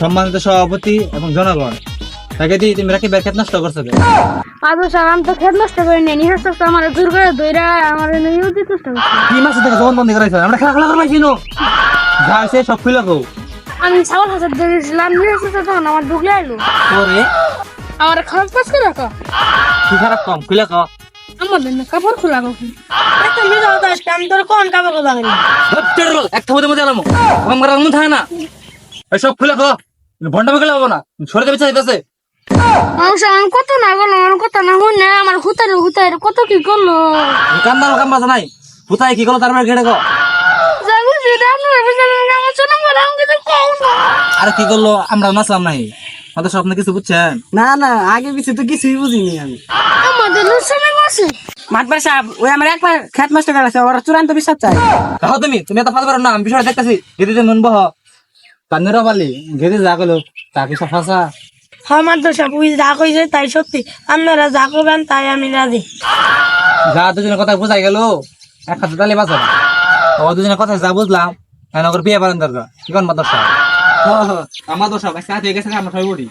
সম্মানিত সভাপতি এবং জনগণ তাকে দিয়ে তুমি রাকিবের ক্ষেত নষ্ট করছ? আদৌ স্যার আমি তো খেত নষ্ট করি নাই নিহার তো আমার দূর করে দইরা আমার নিউ দিতে নষ্ট করছে কি মাসে থেকে জবান বন্ধ করাইছো? আমরা খেলা খেলা ছিল যা সব খুলে কো আমি ছাগল হাজার ধরেছিলাম নিহার তো তখন আমার ঢুকলে আইলো। তোরে আমার খারাপ কাজ করে রাখো কি খারাপ কম? খুলে কো আমার জন্য কাপড় খোলা একটা মেয়ে দাও দশটা আমি তোর কোন কাপড় কথা বলি এক থামতে মধ্যে এলাম কম করার মন না। সব খুলে কো ঘণ্টা বেগলে হব না। সরে চাইতেছে আমি কত না করল আমার কত না হই না আমার হুতারে হুতারে কত কি করল কাম দাম কাম বাজা নাই। কোথায় কি করল তারপরে ঘেড়ে কো যাব যেটা আপনার বিচারে আমার শোনা বলে আমি কিছু কম না। আর কি করল আমরা নাচলাম নাই। আমাদের স্বপ্ন কিছু বুঝছেন? না না আগে পিছিয়ে তো কিছুই বুঝিনি আমি। আমাদের বসে। মাতবার সাহেব ওই আমার একবার খেত মাস্টার কাছে ওরা চূড়ান্ত বিশ্বাস চাই। কাহো তুমি তুমি এত ফাঁস পারো না আমি বিষয়টা দেখতেছি। গেদি যে নুন বহ। কান্নের পালি ঘেরে যা গেল তাকে সব ফাঁসা হ্যাঁ মাতবার সাহেব ওই যা কইছে তাই সত্যি। আপনারা যা করবেন তাই আমি রাজি। যা দুজনের কথা বোঝাই গেল এক হাতে তালে বাঁচো ও দুজনের কথা যা বুঝলাম তাই ওর বিয়ে পারেন দরকার। কি কোন মাদর সাহেব আমার দোষ হবে সাথে গেছে আমরা সবাই বলি।